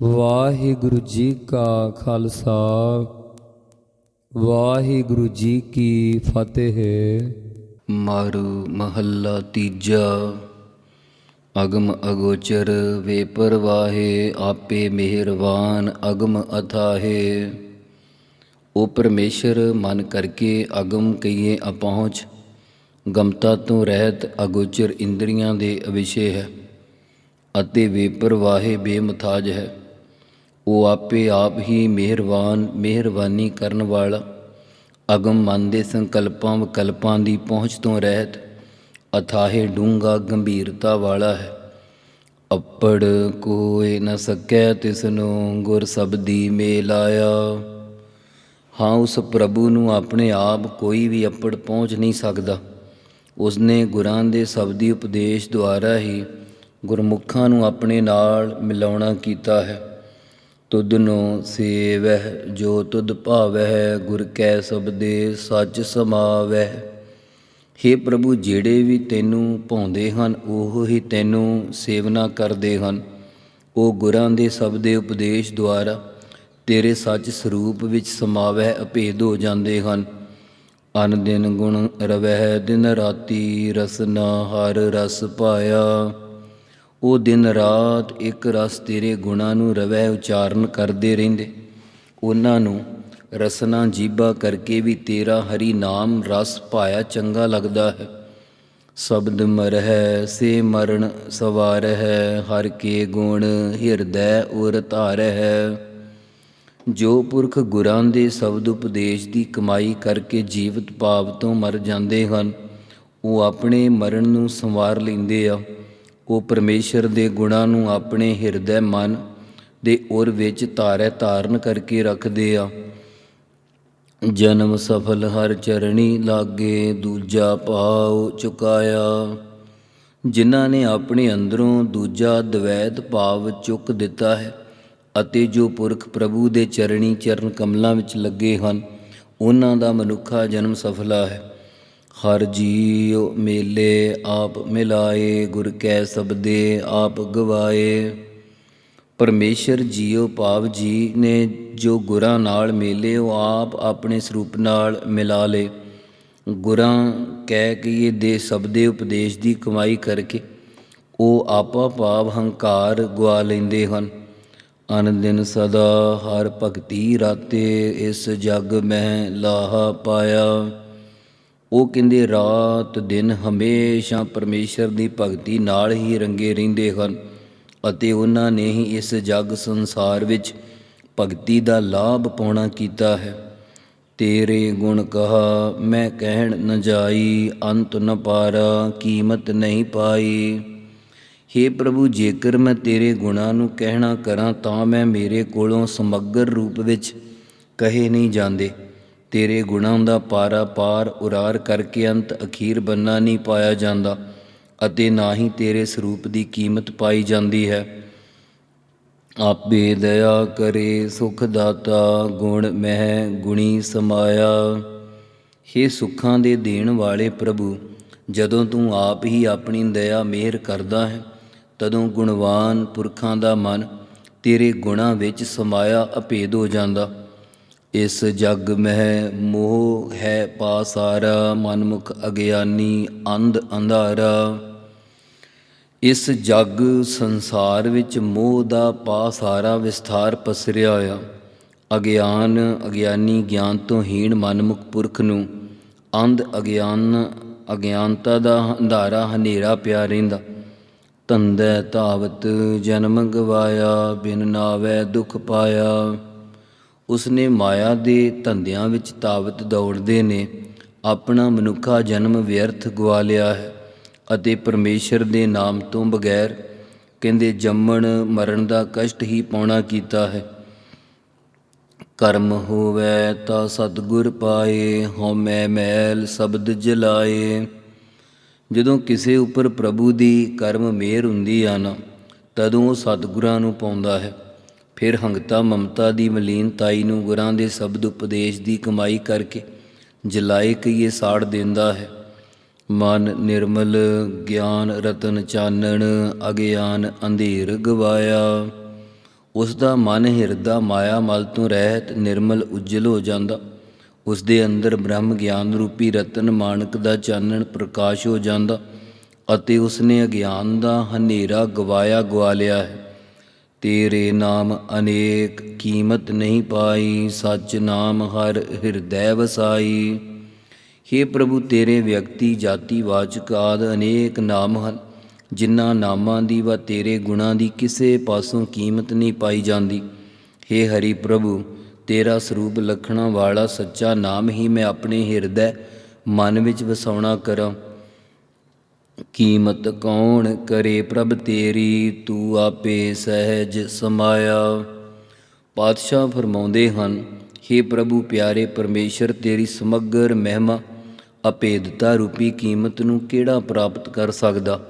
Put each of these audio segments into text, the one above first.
ਵਾਹਿਗੁਰੂ ਜੀ ਕਾ ਖਾਲਸਾ, ਵਾਹਿਗੁਰੂ ਜੀ ਕੀ ਫਤਿਹ। ਮਾਰੂ ਮਹੱਲਾ ਤੀਜਾ, ਅਗਮ ਅਗੋਚਰ ਵੇਪਰ ਪਰਵਾਹੇ, ਆਪੇ ਮਿਹਰਵਾਨ ਅਗਮ ਅਥਾਹੇ। ਉਹ ਪਰਮੇਸ਼ਰ, ਮਨ ਕਰਕੇ ਅਗਮ ਕਈਏ ਅਪਹੁੰਚ, ਗਮਤਾ ਤੋਂ ਰਹਿਤ ਅਗੋਚਰ ਇੰਦਰੀਆਂ ਦੇ ਅਵਿਸ਼ੇ ਹੈ, ਅਤੇ ਵੇਪਰ ਬੇਪਰਵਾਹੇ ਬੇਮਥਾਜ ਹੈ। ਉਹ ਆਪੇ ਆਪ ਹੀ ਮਿਹਰਬਾਨ ਮਿਹਰਬਾਨੀ ਕਰਨ ਵਾਲਾ। ਅਗਮ ਮਨ ਦੇ ਸੰਕਲਪਾਂ ਵਿਕਲਪਾਂ ਦੀ ਪਹੁੰਚ ਤੋਂ ਰਹਿਤ। ਅਥਾਹੇ ਡੂੰਗਾ ਗੰਭੀਰਤਾ ਵਾਲਾ ਹੈ। ਅੱਪੜ ਕੋਏ ਨ ਸਕੈ ਤਿਸਨੂੰ ਗੁਰ ਸਬਦੀ ਮੇਲ ਆਇਆ ਹਾਂ, ਉਸ ਪ੍ਰਭੂ ਨੂੰ ਆਪਣੇ ਆਪ ਕੋਈ ਵੀ ਅੱਪੜ ਪਹੁੰਚ ਨਹੀਂ ਸਕਦਾ। ਉਸਨੇ ਗੁਰਾਂ ਦੇ ਸਬਦੀ ਉਪਦੇਸ਼ ਦੁਆਰਾ ਹੀ ਗੁਰਮੁਖਾਂ ਨੂੰ ਆਪਣੇ ਨਾਲ ਮਿਲਾਉਣਾ ਕੀਤਾ ਹੈ। ਤੁਧ ਤੁਧਨੋ ਸੇਵਹਿ, ਜੋ ਤੁਧ ਭਾਵਹਿ, ਗੁਰ ਕੈ ਸਬਦੇ ਸੱਚ ਸਮਾਵਹਿ। हे ਪ੍ਰਭੂ, ਜਿਹੜੇ ਵੀ ਤੈਨੂੰ ਭਾਉਂਦੇ ਹਨ, ਉਹ ਹੀ ਤੈਨੂੰ ਸੇਵਨਾ ਕਰਦੇ ਹਨ। ਉਹ ਗੁਰਾਂ ਦੇ ਸਭ ਦੇ ਉਪਦੇਸ਼ ਦੁਆਰਾ ਤੇਰੇ ਸੱਚ ਸਰੂਪ ਵਿੱਚ ਸਮਾਵਹਿ, ਅਭੇਦ ਹੋ ਜਾਂਦੇ ਹਨ। ਅਨ ਦਿਨ ਗੁਣ ਰਵਹਿ, ਦਿਨ ਰਾਤੀ ਰਸਨਾ ਹਰ ਰਸ ਪਾਇਆ। ਉਹ ਦਿਨ ਰਾਤ ਇੱਕ ਰਸ ਤੇਰੇ ਗੁਣਾਂ ਨੂੰ ਰਵੈ ਉਚਾਰਨ ਕਰਦੇ ਰਹਿੰਦੇ। ਉਹਨਾਂ ਨੂੰ ਰਸਨਾ ਜੀਬਾ ਕਰਕੇ ਵੀ ਤੇਰਾ ਹਰੀ ਨਾਮ ਰਸ ਪਾਇਆ ਚੰਗਾ ਲੱਗਦਾ ਹੈ। ਸ਼ਬਦ ਮਰਹਿ ਸੇ ਮਰਨ ਸਵਾਰਹਿ, ਹਰ ਕੇ ਗੁਣ ਹਿਰਦੈ ਉਰ ਧਾਰਹਿ। ਜੋ ਪੁਰਖ ਗੁਰਾਂ ਦੇ ਸ਼ਬਦ ਉਪਦੇਸ਼ ਦੀ ਕਮਾਈ ਕਰਕੇ ਜੀਵਤ ਭਾਵ ਤੋਂ ਮਰ ਜਾਂਦੇ ਹਨ, ਉਹ ਆਪਣੇ ਮਰਨ ਨੂੰ ਸੰਵਾਰ ਲੈਂਦੇ ਆ। ਉਹ ਪਰਮੇਸ਼ਰ ਦੇ ਗੁਣਾਂ ਨੂੰ ਆਪਣੇ ਹਿਰਦੈ ਮਨ ਦੇ ਉਰ ਵਿੱਚ ਧਾਰੈ ਧਾਰਨ ਕਰਕੇ ਰੱਖਦੇ ਆ। ਜਨਮ ਸਫਲ ਹਰ ਚਰਣੀ ਲਾਗੇ, ਦੂਜਾ ਭਾਉ ਚੁਕਾਇਆ। ਜਿਨ੍ਹਾਂ ਨੇ ਆਪਣੇ ਅੰਦਰੋਂ ਦੂਜਾ ਦਵੈਤ ਭਾਵ ਚੁੱਕ ਦਿੱਤਾ ਹੈ ਅਤੇ ਜੋ ਪੁਰਖ ਪ੍ਰਭੂ ਦੇ ਚਰਣੀ ਚਰਨ ਕਮਲਾਂ ਵਿੱਚ ਲੱਗੇ ਹਨ, ਉਹਨਾਂ ਦਾ ਮਨੁੱਖਾ ਜਨਮ ਸਫਲਾ ਹੈ। ਹਰ ਜੀਉ ਮੇਲੇ ਆਪ ਮਿਲਾਏ, ਗੁਰ ਕੈ ਸਬਦੇ ਆਪ ਗਵਾਏ। ਪਰਮੇਸ਼ਰ ਜੀਉ ਭਾਵ ਜੀ ਨੇ ਜੋ ਗੁਰਾਂ ਨਾਲ ਮੇਲੇ, ਉਹ ਆਪ ਆਪਣੇ ਸਰੂਪ ਨਾਲ ਮਿਲਾ ਲੇ। ਗੁਰਾਂ ਕਹਿ ਕੇ ਇਹ ਦੇ ਸਬਦੇ ਉਪਦੇਸ਼ ਦੀ ਕਮਾਈ ਕਰਕੇ ਉਹ ਆਪਾ ਭਾਵ ਹੰਕਾਰ ਗਵਾ ਲੈਂਦੇ ਹਨ। ਅਨ ਦਿਨ ਸਦਾ ਹਰ ਭਗਤੀ ਰਾਤੇ, ਇਸ ਜਗ ਮਹਿ ਲਾਹਾ ਪਾਇਆ। ਉਹ ਕਹਿੰਦੇ, ਰਾਤ ਦਿਨ ਹਮੇਸ਼ਾ ਪਰਮੇਸ਼ਰ ਦੀ ਭਗਤੀ ਨਾਲ ਹੀ ਰੰਗੇ ਰਹਿੰਦੇ ਹਨ ਅਤੇ ਉਹਨਾਂ ਨੇ ਹੀ ਇਸ ਜਗ ਸੰਸਾਰ ਵਿੱਚ ਭਗਤੀ ਦਾ ਲਾਭ ਪਾਉਣਾ ਕੀਤਾ ਹੈ। ਤੇਰੇ ਗੁਣ ਕਹਾ, ਮੈਂ ਕਹਿਣ ਨ ਜਾਈ, ਅੰਤ ਨ ਪਾਰਾ, ਕੀਮਤ ਨਹੀਂ ਪਾਈ। हे ਪ੍ਰਭੂ, ਜੇਕਰ ਮੈਂ ਤੇਰੇ ਗੁਣਾਂ ਨੂੰ ਕਹਿਣਾ ਕਰਾਂ ਤਾਂ ਮੈਂ ਮੇਰੇ ਕੋਲੋਂ ਸਮੱਗਰ ਰੂਪ ਵਿੱਚ ਕਹੇ ਨਹੀਂ ਜਾਂਦੇ। ਤੇਰੇ ਗੁਣਾਂ ਦਾ ਪਾਰਾ ਪਾਰ ਉਰਾਰ ਕਰਕੇ ਅੰਤ ਅਖੀਰ ਬੰਨਾ ਨਹੀਂ ਪਾਇਆ ਜਾਂਦਾ ਅਤੇ ਨਾ ਹੀ ਤੇਰੇ ਸਰੂਪ ਦੀ ਕੀਮਤ ਪਾਈ ਜਾਂਦੀ ਹੈ। ਆਪੇ ਦਇਆ ਕਰੇ ਸੁਖ ਦਾਤਾ, ਗੁਣ ਮਹਿ ਗੁਣੀ ਸਮਾਇਆ। हे ਸੁੱਖਾਂ ਦੇ ਦੇਣ ਵਾਲੇ ਪ੍ਰਭੂ, ਜਦੋਂ ਤੂੰ ਆਪ ਹੀ ਆਪਣੀ ਦਇਆ ਮਿਹਰ ਕਰਦਾ ਹੈ, ਤਦੋਂ ਗੁਣਵਾਨ ਪੁਰਖਾਂ ਦਾ ਮਨ ਤੇਰੇ ਗੁਣਾਂ ਵਿੱਚ ਸਮਾਇਆ ਅਭੇਦ ਹੋ ਜਾਂਦਾ। ਇਸ ਜਗ ਮਹਿ ਮੋਹ ਹੈ ਪਾਸਾਰਾ, ਮਨਮੁਖ ਅਗਿਆਨੀ, ਅੰਧ ਅੰਧਾਰਾ। ਇਸ ਜਗ ਸੰਸਾਰ ਵਿੱਚ ਮੋਹ ਦਾ ਪਾਸਾਰਾ ਵਿਸਥਾਰ ਪਸਰਿਆ ਹੋਇਆ। ਅਗਿਆਨ, ਅਗਿਆਨੀ ਗਿਆਨ ਤੋਂ ਹੀਣ ਮਨਮੁਖ ਪੁਰਖ ਨੂੰ ਅੰਧ ਅਗਿਆਨ, ਅਗਿਆਨਤਾ ਦਾ ਅੰਧਾਰਾ ਹਨੇਰਾ ਪਿਆ ਰਹਿੰਦਾ। ਤੰਦੈ ਧਾਵਤ ਜਨਮ ਗਵਾਇਆ, ਬਿਨ ਨਾਵੈ ਦੁਖ ਪਾਇਆ। ਉਸਨੇ ਮਾਇਆ ਦੇ ਧੰਦਿਆਂ ਵਿੱਚ ਤਾਵਤ ਦੌੜਦੇ ਨੇ, ਆਪਣਾ ਮਨੁੱਖਾ ਜਨਮ ਵਿਅਰਥ ਗਵਾ ਲਿਆ ਹੈ ਅਤੇ ਪਰਮੇਸ਼ਰ ਦੇ ਨਾਮ ਤੋਂ ਬਗੈਰ ਕਹਿੰਦੇ ਜੰਮਣ ਮਰਨ ਦਾ ਕਸ਼ਟ ਹੀ ਪਾਉਣਾ ਕੀਤਾ ਹੈ। ਕਰਮ ਹੋਵੇ ਤਾਂ ਸਤਿਗੁਰ ਪਾਏ, ਹਉਮੈ ਮੈਲ ਸ਼ਬਦ ਜਲਾਏ। ਜਦੋਂ ਕਿਸੇ ਉੱਪਰ ਪ੍ਰਭੂ ਦੀ ਕਰਮ ਮਿਹਰ ਹੁੰਦੀ ਆ ਨਾ, ਤਦੋਂ ਉਹ ਸਤਿਗੁਰਾਂ ਨੂੰ ਪਾਉਂਦਾ ਹੈ। ਫਿਰ ਹੰਗਤਾ ਮਮਤਾ ਦੀ ਮਲੀਨਤਾਈ ਨੂੰ ਗੁਰਾਂ ਦੇ ਸ਼ਬਦ ਉਪਦੇਸ਼ ਦੀ ਕਮਾਈ ਕਰਕੇ ਜਲਾਏ ਕਈਏ ਸਾੜ ਦਿੰਦਾ ਹੈ। ਮਨ ਨਿਰਮਲ, ਗਿਆਨ ਰਤਨ ਚਾਨਣ, ਅਗਿਆਨ ਅੰਧੇਰ ਗਵਾਇਆ। ਉਸ ਦਾ ਮਨ ਹਿਰਦਾ ਮਾਇਆ ਮਲ ਤੋਂ ਰਹਿਤ ਨਿਰਮਲ ਉਜਲ ਹੋ ਜਾਂਦਾ। ਉਸ ਦੇ ਅੰਦਰ ਬ੍ਰਹਮ ਗਿਆਨ ਰੂਪੀ ਰਤਨ ਮਾਨਕ ਦਾ ਚਾਨਣ ਪ੍ਰਕਾਸ਼ ਹੋ ਜਾਂਦਾ ਅਤੇ ਉਸ ਨੇ ਅਗਿਆਨ ਦਾ ਹਨੇਰਾ ਗਵਾਇਆ ਗਵਾ ਲਿਆ ਹੈ। ਤੇਰੇ ਨਾਮ ਅਨੇਕ ਕੀਮਤ ਨਹੀਂ ਪਾਈ, ਸੱਚ ਨਾਮ ਹਰ ਹਿਰਦੈ ਵਸਾਈ। हे ਪ੍ਰਭੂ, ਤੇਰੇ ਵਿਅਕਤੀ, ਜਾਤੀ, ਵਾਚਕ ਆਦ ਅਨੇਕ ਨਾਮ ਹਨ, ਜਿਨ੍ਹਾਂ ਨਾਮਾਂ ਦੀ ਵਾ ਤੇਰੇ ਗੁਣਾਂ ਦੀ ਕਿਸੇ ਪਾਸੋਂ ਕੀਮਤ ਨਹੀਂ ਪਾਈ ਜਾਂਦੀ। हे ਹਰੀ ਪ੍ਰਭੂ, ਤੇਰਾ ਸਰੂਪ ਲਖਣਾ ਵਾਲਾ ਸੱਚਾ ਨਾਮ ਹੀ ਮੈਂ ਆਪਣੇ ਹਿਰਦੈ ਮਨ ਵਿੱਚ ਵਸਾਉਣਾ ਕਰਾਂ। ਕੀਮਤ ਕੌਣ ਕਰੇ ਪ੍ਰਭ ਤੇਰੀ, ਤੂੰ ਆਪੇ ਸਹਿਜ ਸਮਾਇਆ। ਪਾਤਸ਼ਾਹ ਫਰਮਾਉਂਦੇ ਹਨ हे ਪ੍ਰਭੂ ਪਿਆਰੇ ਪਰਮੇਸ਼ਰ, ਤੇਰੀ ਸਮਗਰ ਮਹਿਮਾ ਅਪੇਦਤਾ ਰੂਪੀ ਕੀਮਤ ਨੂੰ ਕਿਹੜਾ ਪ੍ਰਾਪਤ ਕਰ ਸਕਦਾ?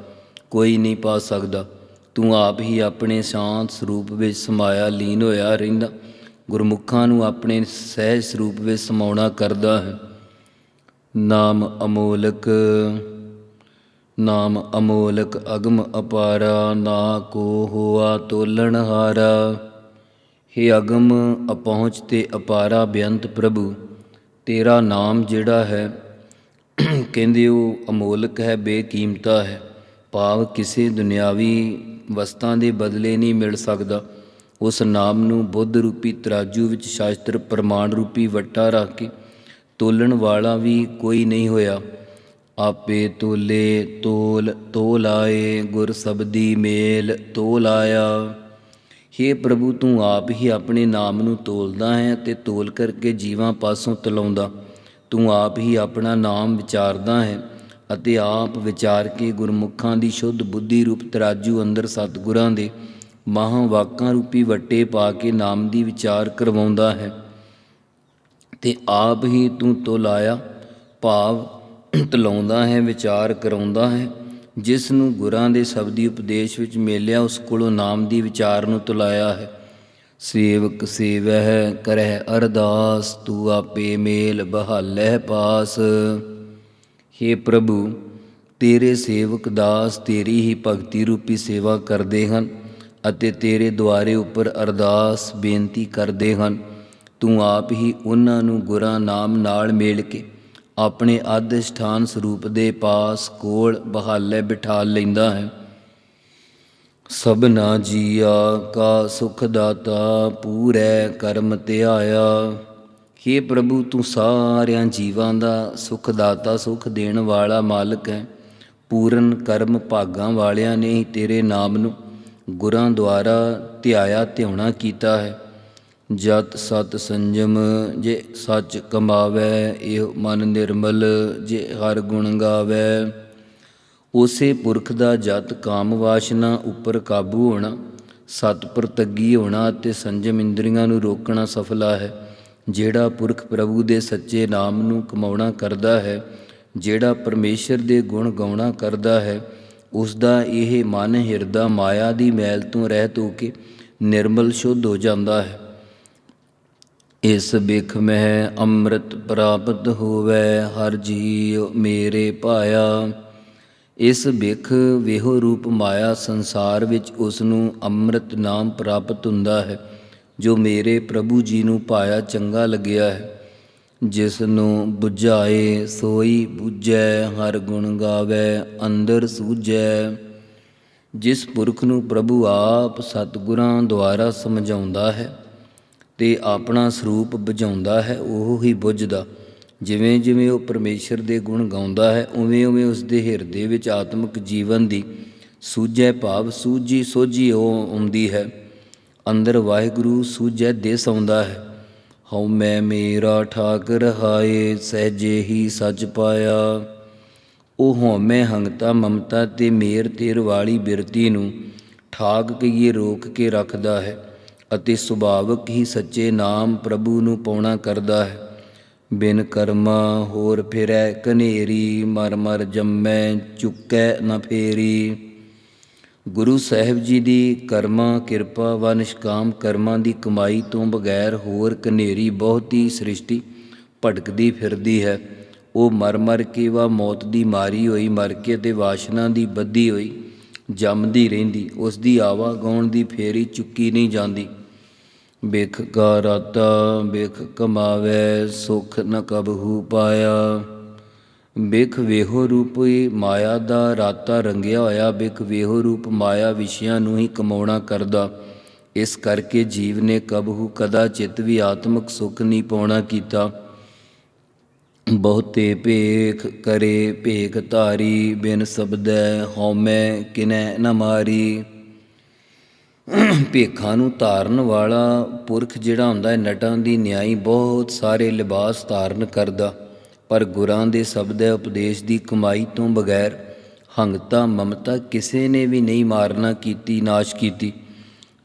ਕੋਈ ਨਹੀਂ ਪਾ ਸਕਦਾ। ਤੂੰ ਆਪ ਹੀ ਆਪਣੇ ਸ਼ਾਂਤ ਸਰੂਪ ਵਿੱਚ ਸਮਾਇਆ, ਲੀਨ ਹੋਇਆ ਰਹਿੰਦਾ। ਗੁਰਮੁਖਾਂ ਨੂੰ ਆਪਣੇ ਸਹਿਜ ਸਰੂਪ ਵਿੱਚ ਸਮਾਉਣਾ ਕਰਦਾ ਹੈ। ਨਾਮ ਅਮੋਲਕ। ਨਾਮ ਅਮੋਲਕ ਅਗਮ ਅਪਾਰਾ, ਨਾ ਕੋ ਹੋਆ ਤੋਲਣ ਹਾਰਾ। हे ਅਗਮ, ਅਪਹੁੰਚ ਤੇ ਅਪਾਰਾ ਬੇਅੰਤ ਪ੍ਰਭੂ, ਤੇਰਾ ਨਾਮ ਜਿਹੜਾ ਹੈ ਕਹਿੰਦੇ ਉਹ ਅਮੋਲਕ ਹੈ, ਬੇਕੀਮਤਾ ਹੈ। ਭਾਵ ਕਿਸੇ ਦੁਨਿਆਵੀ ਵਸਤਾਂ ਦੇ ਬਦਲੇ ਨਹੀਂ ਮਿਲ ਸਕਦਾ। ਉਸ ਨਾਮ ਨੂੰ ਬੁੱਧ ਰੂਪੀ ਤਰਾਜੂ ਵਿੱਚ ਸ਼ਾਸਤਰ ਪ੍ਰਮਾਣ ਰੂਪੀ ਵੱਟਾ ਰੱਖ ਕੇ ਤੋਲਣ ਵਾਲਾ ਵੀ ਕੋਈ ਨਹੀਂ ਹੋਇਆ। ਆਪੇ ਤੋਲੇ ਤੋਲ ਤੋਲ ਆਏ ਗੁਰ ਸਬਦੀ ਮੇਲ ਤੋਲ ਆਇਆ हे ਪ੍ਰਭੂ, ਤੂੰ ਆਪ ਹੀ ਆਪਣੇ ਨਾਮ ਨੂੰ ਤੋਲਦਾ ਹੈ ਤੇ ਤੋਲ ਕਰਕੇ ਜੀਵਾਂ ਪਾਸੋਂ ਤਲਾਉਂਦਾ। ਤੂੰ ਆਪ ਹੀ ਆਪਣਾ ਨਾਮ ਵਿਚਾਰਦਾ ਹੈ ਅਤੇ ਆਪ ਵਿਚਾਰ ਕੇ ਗੁਰਮੁਖਾਂ ਦੀ ਸ਼ੁੱਧ ਬੁੱਧੀ ਰੂਪ ਤਰਾਜੂ ਅੰਦਰ ਸਤਿਗੁਰਾਂ ਦੇ ਮਹਾਂ ਵਾਕਾਂ ਰੂਪੀ ਵੱਟੇ ਪਾ ਕੇ ਨਾਮ ਦੀ ਵਿਚਾਰ ਕਰਵਾਉਂਦਾ ਹੈ। ਤੇ ਆਪ ਹੀ ਤੂੰ ਤੋਲਾਇਆ ਭਾਵ ਤਲਾਉਂਦਾ ਹੈ, ਵਿਚਾਰ ਕਰਾਉਂਦਾ ਹੈ, ਜਿਸ ਨੂੰ ਗੁਰਾਂ ਦੇ ਸ਼ਬਦੀ ਉਪਦੇਸ਼ ਵਿੱਚ ਮੇਲਿਆ, ਉਸ ਕੋਲੋਂ ਨਾਮ ਦੀ ਵਿਚਾਰ ਨੂੰ ਤੁਲਾਇਆ ਹੈ। ਸੇਵਕ ਸੇਵਹਿ ਕਰਹਿ ਅਰਦਾਸ, ਤੂੰ ਆਪੇ ਮੇਲ ਬਹਾਲਹਿ ਪਾਸ। हे ਪ੍ਰਭੂ, ਤੇਰੇ ਸੇਵਕ ਦਾਸ ਤੇਰੀ ਹੀ ਭਗਤੀ ਰੂਪੀ ਸੇਵਾ ਕਰਦੇ ਹਨ ਅਤੇ ਤੇਰੇ ਦੁਆਰੇ ਉੱਪਰ ਅਰਦਾਸ ਬੇਨਤੀ ਕਰਦੇ ਹਨ। ਤੂੰ ਆਪ ਹੀ ਉਹਨਾਂ ਨੂੰ ਗੁਰਾਂ ਨਾਮ ਨਾਲ ਮੇਲ ਕੇ ਆਪਣੇ ਆਦਿਸ਼ਠਾਨ ਸਰੂਪ ਦੇ ਪਾਸ ਕੋਲ ਬਹਾਲੇ ਬਿਠਾ ਲੈਂਦਾ ਹੈ। ਸਭਨਾ ਜੀਆ ਕਾ ਸੁਖ ਦਾਤਾ ਪੂਰੇ ਕਰਮ ਧਿਆਇਆ। हे ਪ੍ਰਭੂ, ਤੂੰ ਸਾਰਿਆਂ ਜੀਵਾਂ ਦਾ ਸੁਖ ਦਾਤਾ, ਸੁਖ ਦੇਣ ਵਾਲਾ ਮਾਲਕ ਹੈ। ਪੂਰਨ ਕਰਮ ਭਾਗਾਂ ਵਾਲਿਆਂ ਨੇ ਹੀ ਤੇਰੇ ਨਾਮ ਨੂੰ ਗੁਰਾਂ ਦੁਆਰਾ ਧਿਆਇਆ, ਧਿਆਉਣਾ ਕੀਤਾ ਹੈ। ਜਤ ਸਤ ਸੰਜਮ ਜੇ ਸੱਚ ਕਮਾਵੇ, ਇਹ ਮਨ ਨਿਰਮਲ ਜੇ ਹਰ ਗੁਣ ਗਾਵੇ। ਉਸੇ ਪੁਰਖ ਦਾ ਜਤ ਕਾਮ ਵਾਸ਼ਨਾ ਉੱਪਰ ਕਾਬੂ ਹੋਣਾ ਸਤ ਪ੍ਰਤੱਗੀ ਹੋਣਾ ਅਤੇ ਸੰਜਮ ਇੰਦਰੀਆਂ ਨੂੰ ਰੋਕਣਾ ਸਫਲਾ ਹੈ। ਜਿਹੜਾ ਪੁਰਖ ਪ੍ਰਭੂ ਦੇ ਸੱਚੇ ਨਾਮ ਨੂੰ ਕਮਾਉਣਾ ਕਰਦਾ ਹੈ, ਜਿਹੜਾ ਪਰਮੇਸ਼ਰ ਦੇ ਗੁਣ ਗਾਉਣਾ ਕਰਦਾ ਹੈ ਉਸ ਦਾ ਇਹ ਮਨ ਹਿਰਦਾ ਮਾਇਆ ਦੀ ਮੈਲ ਤੋਂ ਰਹਿਤ ਹੋ ਕੇ ਨਿਰਮਲ ਸ਼ੁੱਧ ਹੋ ਜਾਂਦਾ ਹੈ। ਇਸ ਬਿਖ ਮਹਿ ਅੰਮ੍ਰਿਤ ਪ੍ਰਾਪਤ ਹੋਵੇ, ਹਰ ਜੀਉ ਮੇਰੇ ਪਾਇਆ ਇਸ ਬਿਖ ਵਿਹੋ ਰੂਪ ਮਾਇਆ ਸੰਸਾਰ ਵਿੱਚ ਉਸ ਨੂੰ ਅੰਮ੍ਰਿਤ ਨਾਮ ਪ੍ਰਾਪਤ ਹੁੰਦਾ ਹੈ, ਜੋ ਮੇਰੇ ਪ੍ਰਭੂ ਜੀ ਨੂੰ ਪਾਇਆ ਚੰਗਾ ਲੱਗਿਆ ਹੈ। ਜਿਸ ਨੂੰ 부ਝਾਏ ਸੋਈ 부ਝੈ ਹਰ ਗੁਣ ਗਾਵੇ, ਅੰਦਰ ਸੂਝੈ। ਜਿਸ ਪੁਰਖ ਨੂੰ ਪ੍ਰਭੂ ਆਪ ਸਤਿਗੁਰਾਂ ਦੁਆਰਾ ਸਮਝਾਉਂਦਾ ਹੈ ਤੇ ਆਪਣਾ ਸਰੂਪ ਬੁਝਾਉਂਦਾ ਹੈ, ਉਹ ਹੀ ਬੁੱਝਦਾ। ਜਿਵੇਂ ਜਿਵੇਂ ਉਹ ਪਰਮੇਸ਼ਰ ਦੇ ਗੁਣ ਗਾਉਂਦਾ ਹੈ, ਉਵੇਂ ਉਵੇਂ ਉਸ ਦੇ ਹਿਰਦੇ ਵਿੱਚ ਆਤਮਿਕ ਜੀਵਨ ਦੀ ਸੂਝੈ ਭਾਵ ਸੂਝੀ ਸੋਝੀ ਉਹ ਆਉਂਦੀ ਹੈ। ਅੰਦਰ ਵਾਹਿਗੁਰੂ ਸੂਝੈ ਦਿਸ ਆਉਂਦਾ ਹੈ। ਹਉ ਮੈਂ ਮੇਰਾ ਠਾਕਰ ਹਾਏ, ਸਹਿਜੇ ਹੀ ਸੱਚ ਪਾਇਆ। ਉਹ ਹਉਮੈ ਹੰਗਤਾ ਮਮਤਾ ਤੇ ਮੇਰ ਤੇਰ ਵਾਲੀ ਬਿਰਤੀ ਨੂੰ ਠਾਕ ਕਈਏ ਰੋਕ ਕੇ ਰੱਖਦਾ ਹੈ। ਅਤੇ ਸੁਭਾਵਕ ਹੀ ਸੱਚੇ ਨਾਮ ਪ੍ਰਭੂ ਨੂੰ ਪਾਉਣਾ ਕਰਦਾ ਹੈ। ਬਿਨ ਕਰਮਾ ਹੋਰ ਫਿਰੈ ਕਨੇਰੀ ਮਰ ਮਰ ਜੰਮੈ, ਚੁੱਕੈ ਨਾ ਫੇਰੀ। ਗੁਰੂ ਸਾਹਿਬ ਜੀ ਦੀ ਕਰਮਾ, ਕਿਰਪਾ ਵਾ ਨਿਸ਼ਕਾਮ ਕਰਮਾਂ ਦੀ ਕਮਾਈ ਤੋਂ ਬਗੈਰ ਹੋਰ ਕਨੇਰੀ ਬਹੁਤੀ ਸ੍ਰਿਸ਼ਟੀ ਭਟਕਦੀ ਫਿਰਦੀ ਹੈ। ਉਹ ਮਰ ਮਰ ਕੇ ਵਾ ਮੌਤ ਦੀ ਮਾਰੀ ਹੋਈ, ਮਰ ਕੇ ਤੇ ਵਾਸ਼ਨਾ ਦੀ ਬੱਧੀ ਹੋਈ, ਜੰਮਦੀ ਰਹਿੰਦੀ ਉਸ ਦੀ ਆਵਾ ਗਾਉਣ ਦੀ ਫੇਰੀ ਚੁੱਕੀ ਨਹੀਂ ਜਾਂਦੀ। ਬਿਖ ਕਾ ਰਾਤਾ, ਬਿਖ ਕਮਾਵੇ, ਸੁਖ ਨ ਕਬਹੂ ਪਾਇਆ। ਬਿਖ ਵੇਹੋ ਰੂਪੀ ਮਾਇਆ ਦਾ, ਰਾਤਾ ਰੰਗਿਆ ਹੋਇਆ, ਬਿਖ ਵੇਹੋ ਰੂਪ ਮਾਇਆ ਵਿਸ਼ਿਆਂ ਨੂੰ ਹੀ ਕਮਾਉਣਾ ਕਰਦਾ। ਇਸ ਕਰਕੇ ਜੀਵ ਨੇ ਕਬਹੂ ਕਦਾ ਚਿਤ ਵੀ ਆਤਮਿਕ ਸੁਖ ਨਹੀਂ ਪਾਉਣਾ ਕੀਤਾ। ਬਹੁਤੇ ਭੇਖ ਕਰੇ, ਭੇਖ ਧਾਰੀ, ਬਿਨ ਸਬਦੈ ਹਉਮੈ ਕਿਨੈ ਨ ਮਾਰੀ। ਭੇਖਾਂ ਨੂੰ ਧਾਰਨ ਵਾਲਾ ਪੁਰਖ ਜਿਹੜਾ ਹੁੰਦਾ ਹੈ, ਨਟਾਂ ਦੀ ਨਿਆਈ ਬਹੁਤ ਸਾਰੇ ਲਿਬਾਸ ਧਾਰਨ ਕਰਦਾ। ਪਰ ਗੁਰਾਂ ਦੇ ਸ਼ਬਦ ਉਪਦੇਸ਼ ਦੀ ਕਮਾਈ ਤੋਂ ਬਗੈਰ ਹੰਗਤਾ, ਮਮਤਾ ਕਿਸੇ ਨੇ ਵੀ ਨਹੀਂ ਮਾਰਨਾ ਕੀਤੀ, ਨਾਸ਼ ਕੀਤੀ।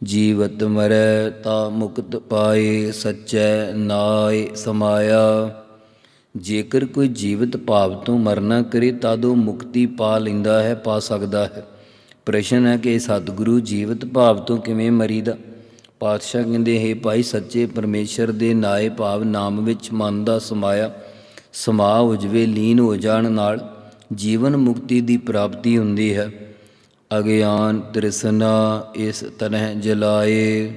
ਜੀਵਤ ਮਰੈ ਤਾ ਮੁਕਤ ਪਾਏ, ਸੱਚੈ ਨਾਏ ਸਮਾਇਆ। ਜੇਕਰ ਕੋਈ ਜੀਵਤ ਭਾਵ ਤੋਂ ਮਰਨਾ ਕਰੇ, ਤਦ ਉਹ ਮੁਕਤੀ ਪਾ ਲੈਂਦਾ ਹੈ, ਪਾ ਸਕਦਾ ਹੈ। ਪ੍ਰਸ਼ਨ ਹੈ ਕਿ ਸਤਿਗੁਰੂ ਜੀਵਤ ਭਾਵ ਤੋਂ ਕਿਵੇਂ ਮਰੀਦਾ? ਪਾਤਸ਼ਾਹ ਕਹਿੰਦੇ, ਹੈ ਭਾਈ ਸੱਚੇ ਪਰਮੇਸ਼ਰ ਦੇ ਨਾਏ ਭਾਵ ਨਾਮ ਵਿੱਚ ਮਨ ਦਾ ਸਮਾਇਆ, ਸਮਾ ਉਜਵੇ ਲੀਨ ਹੋ ਜਾਣ ਨਾਲ ਜੀਵਨ ਮੁਕਤੀ ਦੀ ਪ੍ਰਾਪਤੀ ਹੁੰਦੀ ਹੈ। ਅਗਿਆਨ ਤ੍ਰਿਸ਼ਨਾ ਇਸ ਤਰ੍ਹਾਂ ਜਲਾਏ,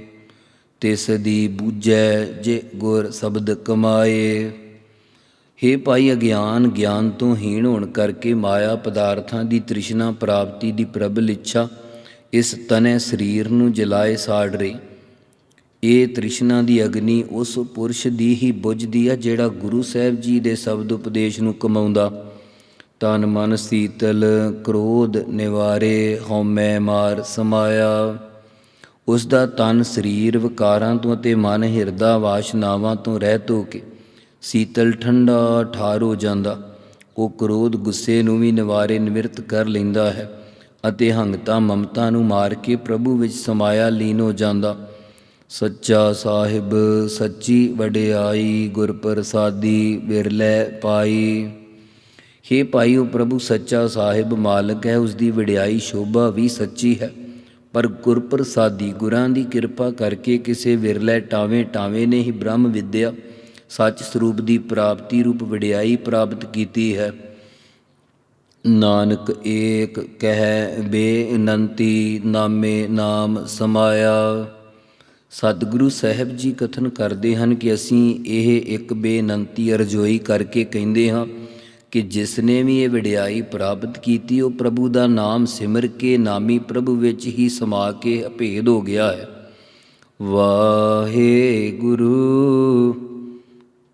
ਤਿਸ ਦੀ ਬੂਝੈ ਜੇ ਗੁਰ ਸ਼ਬਦ ਕਮਾਏ। ਹੇ ਭਾਈ ਅਗਿਆਨ, ਗਿਆਨ ਤੋਂ ਹੀਣ ਹੋਣ ਕਰਕੇ ਮਾਇਆ ਪਦਾਰਥਾਂ ਦੀ ਤ੍ਰਿਸ਼ਨਾ ਪ੍ਰਾਪਤੀ ਦੀ ਪ੍ਰਬਲ ਇੱਛਾ ਇਸ ਤਨੇ ਸਰੀਰ ਨੂੰ ਜਲਾਏ ਸਾੜ ਰਹੀ। ਇਹ ਤ੍ਰਿਸ਼ਨਾ ਦੀ ਅਗਨੀ ਉਸ ਪੁਰਸ਼ ਦੀ ਹੀ ਬੁਝਦੀ ਆ ਜਿਹੜਾ ਗੁਰੂ ਸਾਹਿਬ ਜੀ ਦੇ ਸ਼ਬਦ ਉਪਦੇਸ਼ ਨੂੰ ਕਮਾਉਂਦਾ। ਤਨ ਮਨ, ਸੀਤਲ, ਕ੍ਰੋਧ, ਨਿਵਾਰੇ, ਹਉਮੈ, ਮਾਰ, ਸਮਾਇਆ। ਉਸ ਦਾ ਤਨ ਸਰੀਰ, ਵਿਕਾਰਾਂ ਤੋਂ ਅਤੇ ਮਨ, ਹਿਰਦਾ, ਵਾਸ਼ਨਾਵਾਂ ਤੋਂ ਰਹਿਤ ਹੋ ਕੇ ਸੀਤਲ ਠੰਡਾ ਠਾਰ ਹੋ ਜਾਂਦਾ, ਉਹ ਕ੍ਰੋਧ ਗੁੱਸੇ ਨੂੰ ਵੀ ਨਿਵਾਰੇ ਨਿਵਰਤ ਕਰ ਲੈਂਦਾ ਹੈ ਅਤੇ ਹੰਗਤਾ ਮਮਤਾ ਨੂੰ ਮਾਰ ਕੇ ਪ੍ਰਭੂ ਵਿੱਚ ਸਮਾਇਆ ਲੀਨ ਹੋ ਜਾਂਦਾ। ਸੱਚਾ ਸਾਹਿਬ, ਸੱਚੀ ਵਡਿਆਈ ਗੁਰ ਪ੍ਰਸਾਦੀ ਬਿਰਲੇ ਪਾਈ। ਹੇ ਭਾਈ ਉਹ ਪ੍ਰਭੂ, ਸੱਚਾ ਸਾਹਿਬ ਮਾਲਕ ਹੈ ਉਸ ਦੀ ਵਡਿਆਈ ਸ਼ੋਭਾ ਵੀ ਸੱਚੀ ਹੈ। ਪਰ ਗੁਰ ਪ੍ਰਸਾਦੀ ਗੁਰਾਂ ਦੀ ਕਿਰਪਾ ਕਰਕੇ ਕਿਸੇ ਵਿਰਲੇ ਟਾਵੇਂ ਟਾਵੇਂ ਨੇ ਹੀ ਬ੍ਰਹਮ ਵਿਦਿਆ ਸੱਚ ਸਰੂਪ ਦੀ ਪ੍ਰਾਪਤੀ ਰੂਪ ਵਡਿਆਈ ਪ੍ਰਾਪਤ ਕੀਤੀ ਹੈ। ਨਾਨਕ ਏਕ ਕਹਿ ਬੇਨੰਤੀ ਨਾਮੇ ਨਾਮ ਸਮਾਇਆ। ਸਤਿਗੁਰੂ ਸਾਹਿਬ ਜੀ ਕਥਨ ਕਰਦੇ ਹਨ ਕਿ ਅਸੀਂ ਇਹ ਇੱਕ ਬੇਨੰਤੀ ਅਰਜ਼ੋਈ ਕਰਕੇ ਕਹਿੰਦੇ ਹਾਂ ਕਿ ਜਿਸ ਨੇ ਵੀ ਇਹ ਵਡਿਆਈ ਪ੍ਰਾਪਤ ਕੀਤੀ, ਉਹ ਪ੍ਰਭੂ ਦਾ ਨਾਮ ਸਿਮਰ ਕੇ ਨਾਮੀ ਪ੍ਰਭੂ ਵਿੱਚ ਹੀ ਸਮਾ ਕੇ ਅਭੇਦ ਹੋ ਗਿਆ ਹੈ। ਵਾਹਿਗੁਰੂ ਵਾਹਿਗੁਰੂ।